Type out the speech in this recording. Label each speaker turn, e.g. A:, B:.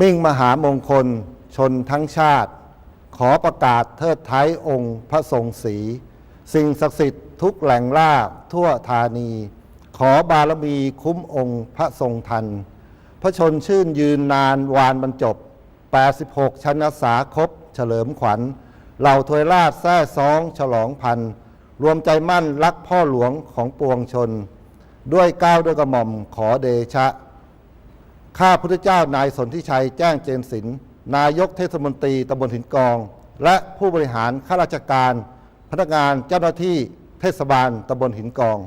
A: มิ่งมหามงคลชนทั้งชาติ ขอประกาศเทิดไท้องค์พระทรงศรีสิ่งศักดิ์สิทธิ์ทุกแหล่งล่าทั่วธานี ขอบารมีคุ้มองค์พระทรงทัน พระชนชื่นยืนนานวานบรรจบ 86ชันษาครบเฉลิมขวัญ เหล่าทวยราชแท้ซองฉลองพัน รวมใจมั่นรักพ่อหลวงของปวงชน ด้วยก้าวด้วยกระหม่อมขอเดชะ ข้าพุทธเจ้านายสนธิชัยแจ้งเจนศิลป์นายกเทศมนตรีตำบลหินกอง และผู้บริหารข้าราชการ พนักงานเจ้าหน้าที่เทศบาลตำบลหินกอง